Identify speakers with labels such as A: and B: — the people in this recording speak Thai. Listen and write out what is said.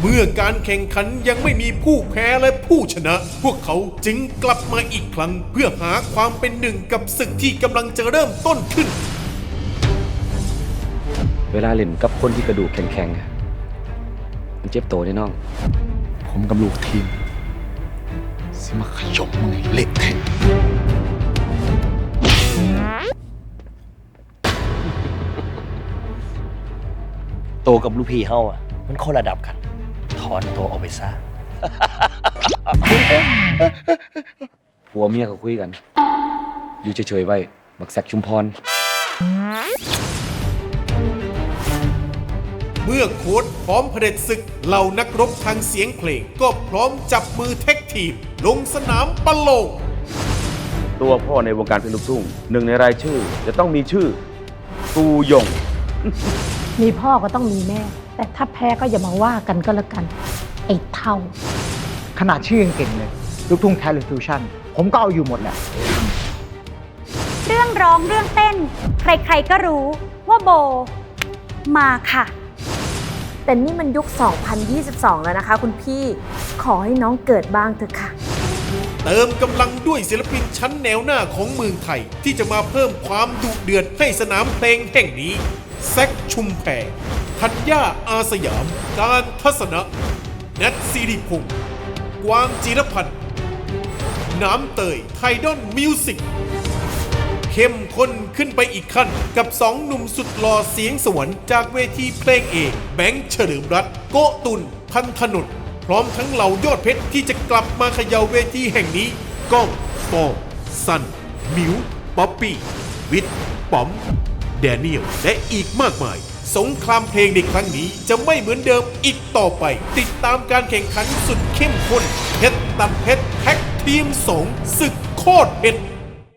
A: เมื่อการแข่งขันยังไม่มีผู้แพ้และผู้ชนะ พวกเขาจึงกลับมาอีกครั้ง เพื่อหาความเป็นหนึ่งกับศึกที่กำลังจะเริ่มต้นขึ้น
B: เวลาเล่นกับคนที่กระดูกแข็งๆอะมันเจ็บโตแน่น้อง
C: ผมกับลูกทีม สิมาขยมมึงให้เละเทะ
D: โตกับลูกพี่เฮาอะ มันคนระดับกันถ อนตัวออกไปซะ
B: ผัวเมียเขาคุยกัน อยู่เฉยๆไว้ บักแซกชุมพร
A: เมื่อโค้ดพร้อมเผด็จศึกเหล่านักรบทางเสียงเพลง ก็พร้อมจับมือแท็กทีม ลงสนามประโลง
E: ตัวพ่อในวงการเพลงลูกทุ่งหนึ่งในรายชื่อ จะต้องมีชื่อตูยง
F: มีพ่อก็ต้องมีแม่ แต่ถ้าแพ้ก็อย่ามาว่ากันก็แล้วกัน ไอ้เท่า
G: ขนาดชื่อยังเก่งเลย ลูกทุ่งแท้หรือฟิวชั่น ผมก็เอาอยู่หมดแหละ
H: เรื่องร้องเรื่องเต้น ใครๆก็รู้ว่าโบ มาค่ะ
I: แต่นี่มันยุค 2022 แล้วนะคะ คุณพี่ขอให้น้องเกิดบ้างเถอะค่ะ
A: เติมกำลังด้วยศิลปินชั้นแนวหน้าของเมืองไทย ที่จะมาเพิ่มความดุเดือดให้สนามเพลงแห่งนี้แซคชุมแพร ธัญญาอาสยาม การทัศนะแนทซีริพงศ์กวางจีรพันธ์น้ำเตยไทดอนมิวสิกเข้มข้นขึ้นไปอีกขั้นกับสองหนุ่มสุดหล่อเสียงสวรรค์จากเวทีเพลงเอกแบงค์เฉลิมรัตน์โกตุน พันธนนท์พร้อมทั้งเหล่ายอดเพชรที่จะกลับมาเขย่าเวทีแห่งนี้ก้องฟองซันมิวป๊อปปี้ วิทย์ป๋อม แดเนียลและอีกมากมาย สงครามเพลงในครั้งนี้จะไม่เหมือนเดิมอีกต่อไป ติดตามการแข่งขันสุดเข้มข้นเพชรตัดเพชรแท็กทีมสองศึกโคตรเพชร